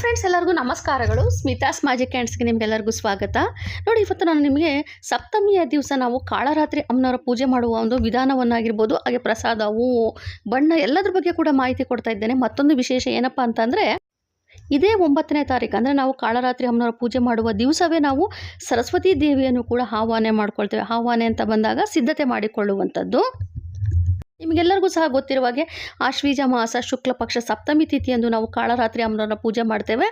Friends ಎಲ್ಲರಿಗೂ ನಮಸ್ಕಾರಗಳು. Smitha's magic ಹ್ಯಾಂಡ್ಸ್ಗೆ ನಿಮಗೆಲ್ಲರಿಗೂ ಸ್ವಾಗತ. ನೋಡಿ, ಇವತ್ತು ನಾನು ನಿಮಗೆ ಸಪ್ತಮಿಯ ದಿವಸ ನಾವು ಕಾಳರಾತ್ರಿ ಅಮ್ಮನವರ ಪೂಜೆ ಮಾಡುವ ಒಂದು ವಿಧಾನವನ್ನಾಗಿರ್ಬೋದು, ಹಾಗೆ ಪ್ರಸಾದ, ಹೂವು, ಬಣ್ಣ ಎಲ್ಲದ್ರ ಬಗ್ಗೆ ಕೂಡ ಮಾಹಿತಿ ಕೊಡ್ತಾ ಇದ್ದೇನೆ. ಮತ್ತೊಂದು ವಿಶೇಷ ಏನಪ್ಪ ಅಂತಂದರೆ, ಇದೇ ಒಂಬತ್ತನೇ ತಾರೀಕು ಅಂದರೆ ನಾವು ಕಾಳರಾತ್ರಿ ಅಮ್ಮನವರ ಪೂಜೆ ಮಾಡುವ ದಿವಸವೇ ನಾವು ಸರಸ್ವತಿ ದೇವಿಯನ್ನು ಕೂಡ ಆಹ್ವಾನೆ ಮಾಡ್ಕೊಳ್ತೇವೆ. ಆಹ್ವಾನೆ ಅಂತ ಬಂದಾಗ ಸಿದ್ಧತೆ ಮಾಡಿಕೊಳ್ಳುವಂಥದ್ದು. ನಿಮಗೆಲ್ಲರಿಗೂ ಸಹ ಗೊತ್ತಿರುವ ಹಾಗೆ ಆಶ್ವೀಜ ಮಾಸ ಶುಕ್ಲ ಪಕ್ಷ ಸಪ್ತಮಿ ತಿಥಿಯಂದು ನಾವು ಕಾಳರಾತ್ರಿ ಅಮ್ಮನವ್ರನ್ನ ಪೂಜೆ ಮಾಡ್ತೇವೆ.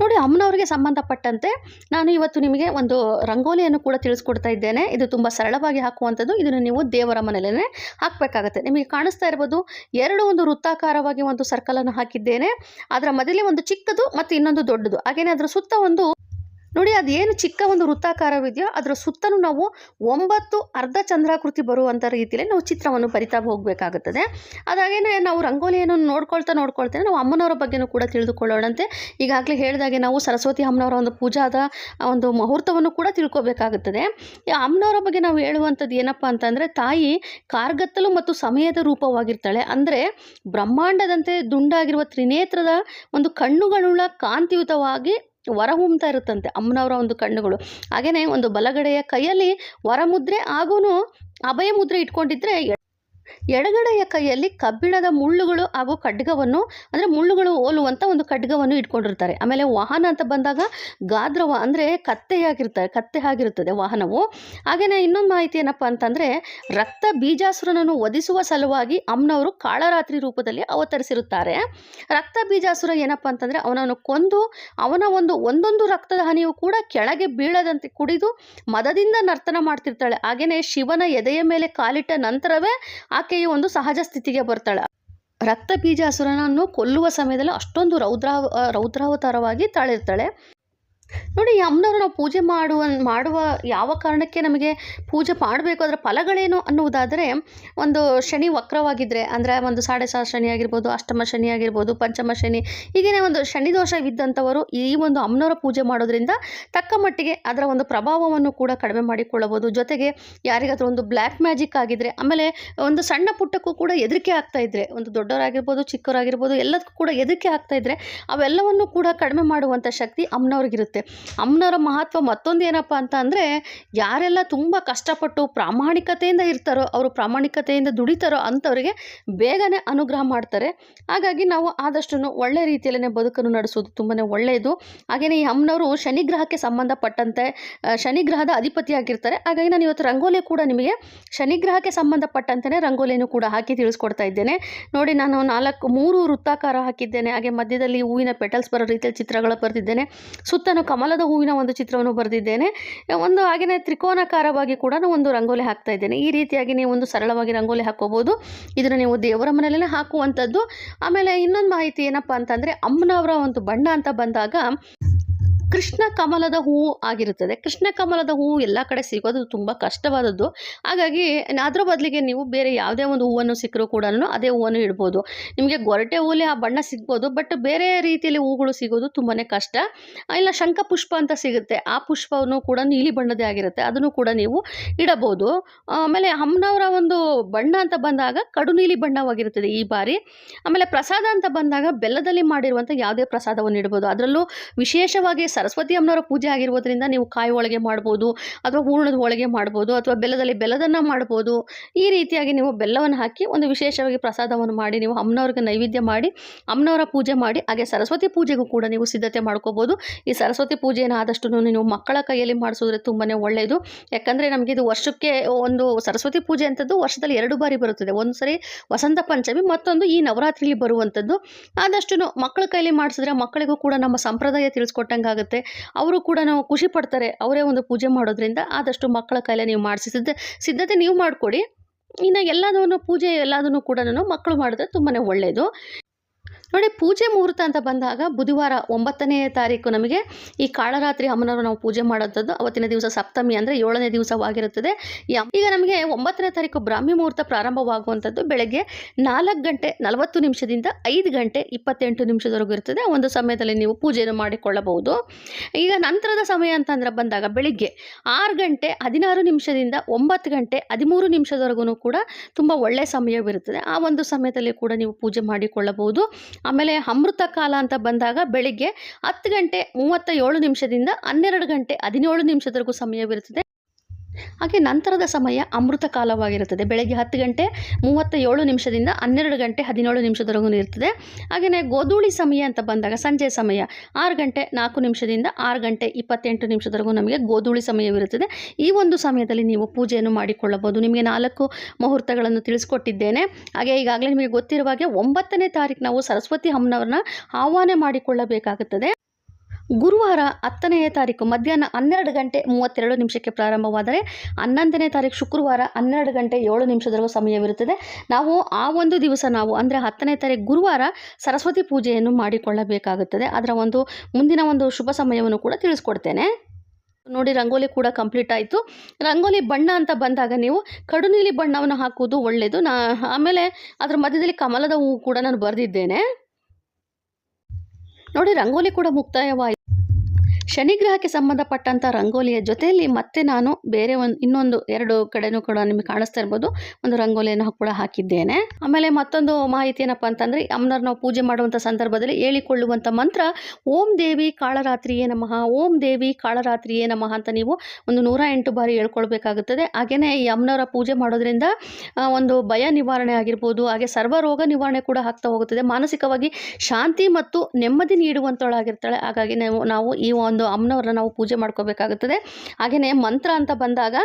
ನೋಡಿ, ಅಮ್ಮನವ್ರಿಗೆ ಸಂಬಂಧಪಟ್ಟಂತೆ ನಾನು ಇವತ್ತು ನಿಮಗೆ ಒಂದು ರಂಗೋಲಿಯನ್ನು ಕೂಡ ತಿಳಿಸ್ಕೊಡ್ತಾ ಇದ್ದೇನೆ. ಇದು ತುಂಬ ಸರಳವಾಗಿ ಹಾಕುವಂಥದ್ದು. ಇದನ್ನು ನೀವು ದೇವರ ಮನೆಯಲ್ಲೇ ಹಾಕಬೇಕಾಗತ್ತೆ. ನಿಮಗೆ ಕಾಣಿಸ್ತಾ ಇರ್ಬೋದು, ಎರಡು ಒಂದು ವೃತ್ತಾಕಾರವಾಗಿ ಒಂದು ಸರ್ಕಲನ್ನು ಹಾಕಿದ್ದೇನೆ. ಅದರ ಮೊದಲೇ ಒಂದು ಚಿಕ್ಕದು ಮತ್ತು ಇನ್ನೊಂದು ದೊಡ್ಡದು. ಹಾಗೆಯೇ ಅದರ ಸುತ್ತ ಒಂದು ನೋಡಿ ಅದೇನು ಚಿಕ್ಕ ಒಂದು ವೃತ್ತಾಕಾರವಿದೆಯೋ ಅದರ ಸುತ್ತಲೂ ನಾವು ಒಂಬತ್ತು ಅರ್ಧ ಚಂದ್ರಾಕೃತಿ ಬರುವಂಥ ರೀತಿಯಲ್ಲಿ ನಾವು ಚಿತ್ರವನ್ನು ಬರಿತಾ ಹೋಗಬೇಕಾಗುತ್ತದೆ. ಅದಾಗೇನೆ ನಾವು ರಂಗೋಲಿಯನ್ನು ನೋಡ್ಕೊಳ್ತಾ ನೋಡ್ಕೊಳ್ತೇನೆ ನಾವು ಅಮ್ಮನವರ ಬಗ್ಗೆನೂ ಕೂಡ ತಿಳಿದುಕೊಳ್ಳೋಣಂತೆ. ಈಗಾಗಲೇ ಹೇಳಿದಾಗೆ ನಾವು ಸರಸ್ವತಿ ಅಮ್ಮನವರ ಒಂದು ಪೂಜಾದ ಒಂದು ಮುಹೂರ್ತವನ್ನು ಕೂಡ ತಿಳ್ಕೊಬೇಕಾಗುತ್ತದೆ. ಅಮ್ಮನವರ ಬಗ್ಗೆ ನಾವು ಹೇಳುವಂಥದ್ದು ಏನಪ್ಪ ಅಂತಂದರೆ, ತಾಯಿ ಕಾರ್ಗತ್ತಲು ಮತ್ತು ಸಮಯದ ರೂಪವಾಗಿರ್ತಾಳೆ. ಅಂದರೆ ಬ್ರಹ್ಮಾಂಡದಂತೆ ದುಂಡಾಗಿರುವ ತ್ರಿನೇತ್ರದ ಒಂದು ಕಣ್ಣುಗಳುಳ್ಳ ಕಾಂತಿಯುತವಾಗಿ ಹೊರಹೊಮ್ತಾ ಇರುತ್ತಂತೆ ಅಮ್ಮನವರ ಒಂದು ಕಣ್ಣುಗಳು. ಹಾಗೆಯೇ ಒಂದು ಬಲಗಡೆಯ ಕೈಯಲ್ಲಿ ವರಮುದ್ರೆ ಹಾಗೂ ಅಭಯ ಮುದ್ರೆ ಇಟ್ಕೊಂಡಿದ್ರೆ ಎಡಗಡೆಯ ಕೈಯಲ್ಲಿ ಕಬ್ಬಿಣದ ಮುಳ್ಳುಗಳು ಹಾಗೂ ಖಡ್ಗವನ್ನು, ಅಂದರೆ ಮುಳ್ಳುಗಳು ಹೋಲುವಂಥ ಒಂದು ಖಡ್ಗವನ್ನು ಇಟ್ಕೊಂಡಿರ್ತಾರೆ. ಆಮೇಲೆ ವಾಹನ ಅಂತ ಬಂದಾಗ ಗಾದ್ರವ ಅಂದರೆ ಕತ್ತೆಯಾಗಿರ್ತಾರೆ, ಕತ್ತೆ ಆಗಿರುತ್ತದೆ ವಾಹನವು. ಹಾಗೆಯೇ ಇನ್ನೊಂದು ಮಾಹಿತಿ ಏನಪ್ಪ ಅಂತಂದರೆ, ರಕ್ತ ಬೀಜಾಸುರನನ್ನು ವಧಿಸುವ ಸಲುವಾಗಿ ಅಮ್ಮನವರು ಕಾಳರಾತ್ರಿ ರೂಪದಲ್ಲಿ ಅವತರಿಸಿರುತ್ತಾರೆ. ರಕ್ತ ಬೀಜಾಸುರ ಏನಪ್ಪ ಅಂತಂದರೆ, ಅವನನ್ನು ಕೊಂದು, ಅವನ ಒಂದು, ಒಂದೊಂದು ರಕ್ತದ ಹನಿಯು ಕೂಡ ಕೆಳಗೆ ಬೀಳದಂತೆ ಕುಡಿದು ಮದದಿಂದ ನರ್ತನ ಮಾಡ್ತಿರ್ತಾಳೆ. ಹಾಗೆಯೇ ಶಿವನ ಎದೆಯ ಮೇಲೆ ಕಾಲಿಟ್ಟ ನಂತರವೇ ಆಕೆಯು ಒಂದು ಸಹಜ ಸ್ಥಿತಿಗೆ ಬರ್ತಾಳೆ. ರಕ್ತ ಬೀಜಾಸುರನನ್ನು ಕೊಲ್ಲುವ ಸಮಯದಲ್ಲಿ ಅಷ್ಟೊಂದು ರೌದ್ರಾವ ರೌದ್ರಾವತಾರವಾಗಿ ತಾಳಿರ್ತಾಳೆ. ನೋಡಿ ಅಮ್ಮನವ್ರು ನಾವು ಪೂಜೆ ಮಾಡುವ ಮಾಡುವ ಯಾವ ಕಾರಣಕ್ಕೆ ನಮಗೆ ಪೂಜೆ ಮಾಡಬೇಕು, ಅದರ ಫಲಗಳೇನು ಅನ್ನುವುದಾದರೆ, ಒಂದು ಶನಿ ವಕ್ರವಾಗಿದ್ದರೆ, ಅಂದರೆ ಒಂದು ಸಾಡೆ ಸಾ ಶನಿ ಆಗಿರ್ಬೋದು, ಅಷ್ಟಮ ಶನಿ ಆಗಿರ್ಬೋದು, ಪಂಚಮ ಶನಿ, ಹೀಗೇನೆ ಒಂದು ಶನಿ ದೋಷವಿದ್ದಂಥವರು ಈ ಒಂದು ಅಮ್ಮನವರ ಪೂಜೆ ಮಾಡೋದ್ರಿಂದ ತಕ್ಕ ಮಟ್ಟಿಗೆ ಅದರ ಒಂದು ಪ್ರಭಾವವನ್ನು ಕೂಡ ಕಡಿಮೆ ಮಾಡಿಕೊಳ್ಳಬಹುದು. ಜೊತೆಗೆ ಯಾರಿಗಾದರೂ ಒಂದು ಬ್ಲ್ಯಾಕ್ ಮ್ಯಾಜಿಕ್ ಆಗಿದ್ದರೆ ಆಮೇಲೆ ಒಂದು ಸಣ್ಣ ಪುಟ್ಟಕ್ಕೂ ಕೂಡ ಹೆದರಿಕೆ ಆಗ್ತಾ ಇದ್ದರೆ ಒಂದು ದೊಡ್ಡವರಾಗಿರ್ಬೋದು, ಚಿಕ್ಕವರಾಗಿರ್ಬೋದು, ಎಲ್ಲದಕ್ಕೂ ಕೂಡ ಹೆದರಿಕೆ ಆಗ್ತಾ ಇದ್ದರೆ ಅವೆಲ್ಲವನ್ನು ಕೂಡ ಕಡಿಮೆ ಮಾಡುವಂಥ ಶಕ್ತಿ ಅಮ್ಮನವ್ರಿಗಿರುತ್ತೆ. ಅಮ್ಮನವರ ಮಹತ್ವ ಮತ್ತೊಂದು ಏನಪ್ಪ ಅಂತ ಅಂದರೆ, ಯಾರೆಲ್ಲ ತುಂಬ ಕಷ್ಟಪಟ್ಟು ಪ್ರಾಮಾಣಿಕತೆಯಿಂದ ಇರ್ತಾರೋ, ಅವರು ಪ್ರಾಮಾಣಿಕತೆಯಿಂದ ದುಡಿತಾರೋ ಅಂಥವರಿಗೆ ಬೇಗನೆ ಅನುಗ್ರಹ ಮಾಡ್ತಾರೆ. ಹಾಗಾಗಿ ನಾವು ಆದಷ್ಟು ಒಳ್ಳೆ ರೀತಿಯಲ್ಲೇ ಬದುಕನ್ನು ನಡೆಸೋದು ತುಂಬಾ ಒಳ್ಳೆಯದು ಹಾಗೆಯೇ ಈ ಅಮ್ಮನವರು ಶನಿಗ್ರಹಕ್ಕೆ ಸಂಬಂಧಪಟ್ಟಂತೆ ಶನಿಗ್ರಹದ ಅಧಿಪತಿಯಾಗಿರ್ತಾರೆ ಹಾಗಾಗಿ ನಾನು ಇವತ್ತು ರಂಗೋಲಿ ಕೂಡ ನಿಮಗೆ ಶನಿಗ್ರಹಕ್ಕೆ ಸಂಬಂಧಪಟ್ಟಂತೆಯೇ ರಂಗೋಲಿಯನ್ನು ಕೂಡ ಹಾಕಿ ತಿಳಿಸ್ಕೊಡ್ತಾ ಇದ್ದೇನೆ. ನೋಡಿ, ನಾನು ನಾಲ್ಕು, ಮೂರು ವೃತ್ತಾಕಾರ ಹಾಕಿದ್ದೇನೆ. ಹಾಗೆ ಮಧ್ಯದಲ್ಲಿ ಹೂವಿನ ಪೆಟಲ್ಸ್ ಬರೋ ರೀತಿಯಲ್ಲಿ ಚಿತ್ರಗಳು ಬರೆದಿದ್ದೇನೆ. ಸುತ್ತಲೂ ಕಮಲದ ಹೂವಿನ ಒಂದು ಚಿತ್ರವನ್ನು ಬರೆದಿದ್ದೇನೆ. ಒಂದು ಹಾಗೆಯೇ ತ್ರಿಕೋನಾಕಾರವಾಗಿ ಕೂಡ ಒಂದು ರಂಗೋಲಿ ಹಾಕ್ತಾ ಇದ್ದೇನೆ. ಈ ರೀತಿಯಾಗಿ ನೀವು ಒಂದು ಸರಳವಾಗಿ ರಂಗೋಲಿ ಹಾಕೋಬೋದು ಇದನ್ನು ನೀವು ದೇವರ ಮನೆಯಲ್ಲೇ ಹಾಕುವಂಥದ್ದು. ಆಮೇಲೆ ಇನ್ನೊಂದು ಮಾಹಿತಿ ಏನಪ್ಪ ಅಂತಂದರೆ, ಅಮ್ಮನವರ ಒಂದು ಬಣ್ಣ ಅಂತ ಬಂದಾಗ ಕೃಷ್ಣ ಕಮಲದ ಹೂವು ಆಗಿರುತ್ತದೆ. ಕೃಷ್ಣ ಕಮಲದ ಹೂವು ಎಲ್ಲ ಕಡೆ ಸಿಗೋದು ತುಂಬ ಕಷ್ಟವಾದದ್ದು. ಹಾಗಾಗಿ ಅದರ ಬದಲಿಗೆ ನೀವು ಬೇರೆ ಯಾವುದೇ ಒಂದು ಹೂವನ್ನು ಸಿಕ್ಕರೂ ಕೂಡ ಅದೇ ಹೂವನ್ನು ಇಡ್ಬೋದು. ನಿಮಗೆ ಗೊರಟೆ ಹೂಲಿ ಆ ಬಣ್ಣ ಸಿಗ್ಬೋದು, ಬಟ್ ಬೇರೆ ರೀತಿಯಲ್ಲಿ ಹೂಗಳು ಸಿಗೋದು ತುಂಬಾ ಕಷ್ಟ. ಇಲ್ಲ ಶಂಖಪುಷ್ಪ ಅಂತ ಸಿಗುತ್ತೆ. ಆ ಪುಷ್ಪವನ್ನು ಕೂಡ ನೀಲಿ ಬಣ್ಣದೇ ಆಗಿರುತ್ತೆ. ಅದನ್ನು ಕೂಡ ನೀವು ಇಡಬಹುದು. ಆಮೇಲೆ ಅಮ್ಮನವರ ಒಂದು ಬಣ್ಣ ಅಂತ ಬಂದಾಗ ಕಡು ನೀಲಿ ಬಣ್ಣವಾಗಿರುತ್ತದೆ ಈ ಬಾರಿ. ಆಮೇಲೆ ಪ್ರಸಾದ ಅಂತ ಬಂದಾಗ ಬೆಲ್ಲದಲ್ಲಿ ಮಾಡಿರುವಂಥ ಯಾವುದೇ ಪ್ರಸಾದವನ್ನು ಇಡ್ಬೋದು ಅದರಲ್ಲೂ ವಿಶೇಷವಾಗಿ ಸರಸ್ವತಿ ಅಮ್ಮನವರ ಪೂಜೆ ಆಗಿರೋದ್ರಿಂದ ನೀವು ಕಾಯಿ ಹೋಳಿಗೆ ಮಾಡ್ಬೋದು, ಅಥವಾ ಹೂರ್ಣದ ಹೋಳಿಗೆ ಮಾಡ್ಬೋದು, ಅಥವಾ ಬೆಲ್ಲದಲ್ಲಿ ಬೆಲ್ಲದನ್ನು ಮಾಡ್ಬೋದು, ಈ ರೀತಿಯಾಗಿ ನೀವು ಬೆಲ್ಲವನ್ನು ಹಾಕಿ ಒಂದು ವಿಶೇಷವಾಗಿ ಪ್ರಸಾದವನ್ನು ಮಾಡಿ, ನೀವು ಅಮ್ಮನವ್ರಿಗೆ ನೈವೇದ್ಯ ಮಾಡಿ, ಅಮ್ಮನವರ ಪೂಜೆ ಮಾಡಿ, ಹಾಗೆ ಸರಸ್ವತಿ ಪೂಜೆಗೂ ಕೂಡ ನೀವು ಸಿದ್ಧತೆ ಮಾಡ್ಕೋಬೋದು. ಈ ಸರಸ್ವತಿ ಪೂಜೆಯನ್ನು ಆದಷ್ಟು ನೀವು ಮಕ್ಕಳ ಕೈಯಲ್ಲಿ ಮಾಡಿಸೋದ್ರೆ ತುಂಬಾ ಒಳ್ಳೆಯದು ಯಾಕಂದರೆ ನಮಗೆ ಇದು ವರ್ಷಕ್ಕೆ ಒಂದು ಸರಸ್ವತಿ ಪೂಜೆ ಅಂಥದ್ದು ವರ್ಷದಲ್ಲಿ ಎರಡು ಬಾರಿ ಬರುತ್ತದೆ. ಒಂದು ಸರಿ ವಸಂತ ಪಂಚಮಿ, ಮತ್ತೊಂದು ಈ ನವರಾತ್ರಿಯಲ್ಲಿ ಬರುವಂಥದ್ದು. ಆದಷ್ಟು ಮಕ್ಕಳ ಕೈಯಲ್ಲಿ ಮಾಡಿಸಿದ್ರೆ ಮಕ್ಕಳಿಗೂ ಕೂಡ ನಮ್ಮ ಸಂಪ್ರದಾಯ ತಿಳಿಸ್ಕೊಟ್ಟಂಗೆ ಆಗುತ್ತೆ ಅವರು ಕೂಡ ನಾವು ಖುಷಿ ಪಡ್ತಾರೆ. ಅವರೇ ಒಂದು ಪೂಜೆ ಮಾಡೋದ್ರಿಂದ ಆದಷ್ಟು ಮಕ್ಕಳ ಕೈಲೇ ನೀವು ಮಾಡಿಸಿ ಸಿದ್ಧ, ಸಿದ್ಧತೆ ನೀವು ಮಾಡಿಕೊಡಿ. ಇನ್ನು ಎಲ್ಲದನ್ನು ಪೂಜೆ ಎಲ್ಲದನ್ನು ಕೂಡ ನಾನು ಮಕ್ಕಳು ಮಾಡಿದ್ರೆ ತುಂಬಾ ಒಳ್ಳೆಯದು ನೋಡಿ, ಪೂಜೆ ಮುಹೂರ್ತ ಅಂತ ಬಂದಾಗ ಬುಧವಾರ ಒಂಬತ್ತನೇ ತಾರೀಕು ನಮಗೆ ಈ ಕಾಳರಾತ್ರಿ ಅಮ್ಮನವರು ನಾವು ಪೂಜೆ ಮಾಡೋಂಥದ್ದು ಅವತ್ತಿನ ದಿವಸ ಸಪ್ತಮಿ ಅಂದರೆ ಏಳನೇ ದಿವಸವಾಗಿರುತ್ತದೆ. ಈಗ ನಮಗೆ ಒಂಬತ್ತನೇ ತಾರೀಕು ಬ್ರಾಹ್ಮಿ ಮುಹೂರ್ತ ಪ್ರಾರಂಭವಾಗುವಂಥದ್ದು. ಬೆಳಗ್ಗೆ ನಾಲ್ಕು ಗಂಟೆ ನಲವತ್ತು ನಿಮಿಷದಿಂದ ಐದು ಗಂಟೆ ಇಪ್ಪತ್ತೆಂಟು ನಿಮಿಷದವರೆಗೂ ಇರ್ತದೆ ಒಂದು ಸಮಯದಲ್ಲಿ ನೀವು ಪೂಜೆಯನ್ನು ಮಾಡಿಕೊಳ್ಳಬಹುದು. ಈಗ ನಂತರದ ಸಮಯ ಅಂತಂದ್ರೆ ಬಂದಾಗ ಬೆಳಿಗ್ಗೆ ಆರು ಗಂಟೆ ಹದಿನಾರು ನಿಮಿಷದಿಂದ ಒಂಬತ್ತು ಗಂಟೆ ಹದಿಮೂರು ನಿಮಿಷದವರೆಗೂ ಕೂಡ ತುಂಬ ಒಳ್ಳೆಯ ಸಮಯವಿರುತ್ತದೆ. ಆ ಒಂದು ಸಮಯದಲ್ಲಿ ಕೂಡ ನೀವು ಪೂಜೆ ಮಾಡಿಕೊಳ್ಳಬಹುದು. ಆಮೇಲೆ ಅಮೃತ ಕಾಲ ಅಂತ ಬಂದಾಗ ಬೆಳಿಗ್ಗೆ ಹತ್ತು ಗಂಟೆ ಮೂವತ್ತ ಏಳು ನಿಮಿಷದಿಂದ ಹನ್ನೆರಡು ಗಂಟೆ ಹದಿನೇಳು ನಿಮಿಷದವರೆಗೂ ಸಮಯವಿರುತ್ತದೆ. ಹಾಗೆ ನಂತರದ ಸಮಯ ಅಮೃತ ಕಾಲವಾಗಿರುತ್ತದೆ. ಬೆಳಗ್ಗೆ ಹತ್ತು ಗಂಟೆ ಮೂವತ್ತ ಏಳು ನಿಮಿಷದಿಂದ ಹನ್ನೆರಡು ಗಂಟೆ ಹದಿನೇಳು ನಿಮಿಷದವರೆಗೂ ಇರ್ತದೆ ಹಾಗೆಯೇ ಗೋಧೂಳಿ ಸಮಯ ಅಂತ ಬಂದಾಗ ಸಂಜೆ ಸಮಯ ಆರು ಗಂಟೆ ನಾಲ್ಕು ನಿಮಿಷದಿಂದ ಆರು ಗಂಟೆ ಇಪ್ಪತ್ತೆಂಟು ನಿಮಿಷದವರೆಗೂ ನಮಗೆ ಗೋಧೂಳಿ ಸಮಯವಿರುತ್ತದೆ. ಈ ಒಂದು ಸಮಯದಲ್ಲಿ ನೀವು ಪೂಜೆಯನ್ನು ಮಾಡಿಕೊಳ್ಳಬಹುದು. ನಿಮಗೆ ನಾಲ್ಕು ಮುಹೂರ್ತಗಳನ್ನು ತಿಳಿಸ್ಕೊಟ್ಟಿದ್ದೇನೆ. ಹಾಗೆ ಈಗಾಗಲೇ ನಿಮಗೆ ಗೊತ್ತಿರುವ ಹಾಗೆ ಒಂಬತ್ತನೇ ತಾರೀಕು ನಾವು ಸರಸ್ವತಿ ಅಮ್ಮನವ್ರನ್ನ ಆಹ್ವಾನ ಮಾಡಿಕೊಳ್ಳಬೇಕಾಗುತ್ತದೆ. ಗುರುವಾರ ಹತ್ತನೆಯ ತಾರೀಕು ಮಧ್ಯಾಹ್ನ ಹನ್ನೆರಡು ಗಂಟೆ ಮೂವತ್ತೆರಡು ನಿಮಿಷಕ್ಕೆ ಪ್ರಾರಂಭವಾದರೆ ಹನ್ನೊಂದನೇ ತಾರೀಕು ಶುಕ್ರವಾರ ಹನ್ನೆರಡು ಗಂಟೆ ಏಳು ನಿಮಿಷದವರೆಗೂ ಸಮಯವಿರುತ್ತದೆ. ನಾವು ಆ ಒಂದು ದಿವಸ ನಾವು, ಅಂದರೆ ಹತ್ತನೇ ತಾರೀಕು ಗುರುವಾರ ಸರಸ್ವತಿ ಪೂಜೆಯನ್ನು ಮಾಡಿಕೊಳ್ಳಬೇಕಾಗುತ್ತದೆ. ಅದರ ಒಂದು ಮುಂದಿನ ಒಂದು ಶುಭ ಸಮಯವನ್ನು ಕೂಡ ತಿಳಿಸ್ಕೊಡ್ತೇನೆ. ನೋಡಿ, ರಂಗೋಲಿ ಕೂಡ ಕಂಪ್ಲೀಟ್ ಆಯಿತು. ರಂಗೋಲಿ ಬಣ್ಣ ಅಂತ ಬಂದಾಗ ನೀವು ಕಡು ನೀಲಿ ಬಣ್ಣವನ್ನು ಹಾಕುವುದು ಒಳ್ಳೆಯದು ನಾ, ಆಮೇಲೆ ಅದರ ಮಧ್ಯದಲ್ಲಿ ಕಮಲದ ಹೂವು ಕೂಡ ನಾನು ಬರೆದಿದ್ದೇನೆ. ನೋಡಿ, ರಂಗೋಲಿ ಕೂಡ ಮುಕ್ತಾಯವಾಯಿತು. ಶನಿಗ್ರಹಕ್ಕೆ ಸಂಬಂಧಪಟ್ಟಂಥ ರಂಗೋಲಿಯ ಜೊತೆಯಲ್ಲಿ ಮತ್ತೆ ನಾನು ಬೇರೆ ಒಂದು ಇನ್ನೊಂದು ಎರಡು ಕಡೆನೂ ಕೂಡ ನಿಮಗೆ ಕಾಣಿಸ್ತಾ ಇರ್ಬೋದು. ಒಂದು ರಂಗೋಲಿಯನ್ನು ಕೂಡ ಹಾಕಿದ್ದೇನೆ. ಆಮೇಲೆ ಮತ್ತೊಂದು ಮಾಹಿತಿ ಏನಪ್ಪ ಅಂತಂದರೆ, ಅಮ್ಮನವ್ರು ನಾವು ಪೂಜೆ ಮಾಡುವಂಥ ಸಂದರ್ಭದಲ್ಲಿ ಹೇಳಿಕೊಳ್ಳುವಂಥ ಮಂತ್ರ, ಓಂ ದೇವಿ ಕಾಳರಾತ್ರಿಯೇ ನಮಃ, ಓಂ ದೇವಿ ಕಾಳರಾತ್ರಿಯೇ ನಮಃ ಅಂತ ನೀವು ಒಂದು ನೂರ ಎಂಟು ಬಾರಿ ಹೇಳ್ಕೊಳ್ಬೇಕಾಗುತ್ತದೆ. ಹಾಗೆಯೇ ಈ ಅಮ್ಮನವರ ಪೂಜೆ ಮಾಡೋದ್ರಿಂದ ಒಂದು ಭಯ ನಿವಾರಣೆ ಆಗಿರ್ಬೋದು, ಹಾಗೆ ಸರ್ವ ರೋಗ ನಿವಾರಣೆ ಕೂಡ ಆಗ್ತಾ ಹೋಗುತ್ತದೆ. ಮಾನಸಿಕವಾಗಿ ಶಾಂತಿ ಮತ್ತು ನೆಮ್ಮದಿ ನೀಡುವಂಥವಳಾಗಿರ್ತಾಳೆ ಹಾಗಾಗಿ ನಾವು ನಾವು ಈ ಒಂದು ಅಮ್ಮನವ್ರನ್ನ ನಾವು ಪೂಜೆ ಮಾಡ್ಕೋಬೇಕಾಗುತ್ತದೆ. ಹಾಗೆಯೇ ಮಂತ್ರ ಅಂತ ಬಂದಾಗ,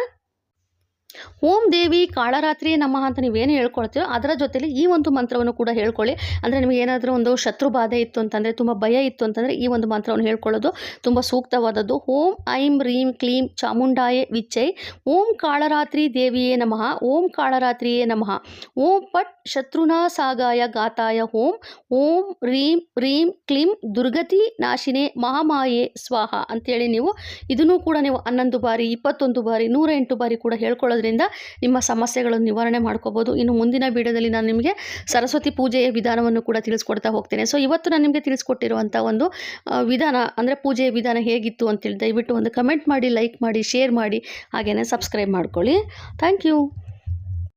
ಓಂ ದೇವಿ ಕಾಳರಾತ್ರಿ ನಮ್ಮ ಅಂತ ನೀವೇನು ಹೇಳ್ಕೊಳ್ತೀವೋ ಅದರ ಜೊತೆಲಿ ಈ ಒಂದು ಮಂತ್ರವನ್ನು ಕೂಡ ಹೇಳ್ಕೊಳ್ಳಿ. ಅಂದರೆ ನಿಮಗೆ ಏನಾದರೂ ಒಂದು ಶತ್ರು ಬಾಧೆ ಇತ್ತು ಅಂತಂದರೆ, ತುಂಬ ಭಯ ಇತ್ತು ಅಂತಂದರೆ ಈ ಒಂದು ಮಂತ್ರವನ್ನು ಹೇಳ್ಕೊಳ್ಳೋದು ತುಂಬ ಸೂಕ್ತವಾದದ್ದು. ಓಂ ಐಂ ರೀಂ ಕ್ಲೀಂ ಚಾಮುಂಡಾಯೆ ವಿಚ್ಚೈ ಓಂ ಕಾಳರಾತ್ರಿ ದೇವಿಯೇ ನಮಃ. ಓಂ ಕಾಳರಾತ್ರಿಯೇ ನಮಃ. ಓಂ ಪಟ್ ಶತ್ರುನಾ ಸಾಗಾಯ ಗಾತಾಯ ಓಂ ಓಂ ರೀಂ ರೀಂ, ಕ್ಲಿಂ, ದುರ್ಗತಿ ನಾಶಿನೇ, ಮಹಾಮಾಯೆ, ಸ್ವಾಹ ಅಂತೇಳಿ ನೀವು ಇದನ್ನು ಕೂಡ ನೀವು ಹನ್ನೊಂದು ಬಾರಿ, ಇಪ್ಪತ್ತೊಂದು ಬಾರಿ ನೂರ ಎಂಟು ಬಾರಿ ಕೂಡ ಹೇಳ್ಕೊಳ್ಳೋದ್ರಿಂದ ನಿಮ್ಮ ಸಮಸ್ಯೆಗಳನ್ನು ನಿವಾರಣೆ ಮಾಡ್ಕೋಬೋದು. ಇನ್ನು ಮುಂದಿನ ವಿಡಿಯೋದಲ್ಲಿ ನಾನು ನಿಮಗೆ ಸರಸ್ವತಿ ಪೂಜೆಯ ವಿಧಾನವನ್ನು ಕೂಡ ತಿಳಿಸ್ಕೊಡ್ತಾ ಹೋಗ್ತೇನೆ. ಸೊ ಇವತ್ತು ನಾನು ನಿಮಗೆ ತಿಳಿಸ್ಕೊಟ್ಟಿರುವಂಥ ಒಂದು ವಿಧಾನ, ಅಂದರೆ ಪೂಜೆಯ ವಿಧಾನ ಹೇಗಿತ್ತು ಅಂತೇಳಿ ದಯವಿಟ್ಟು ಒಂದು ಕಮೆಂಟ್ ಮಾಡಿ, ಲೈಕ್ ಮಾಡಿ, ಶೇರ್ ಮಾಡಿ ಹಾಗೆಯೇ ಸಬ್ಸ್ಕ್ರೈಬ್ ಮಾಡ್ಕೊಳ್ಳಿ. Thank you.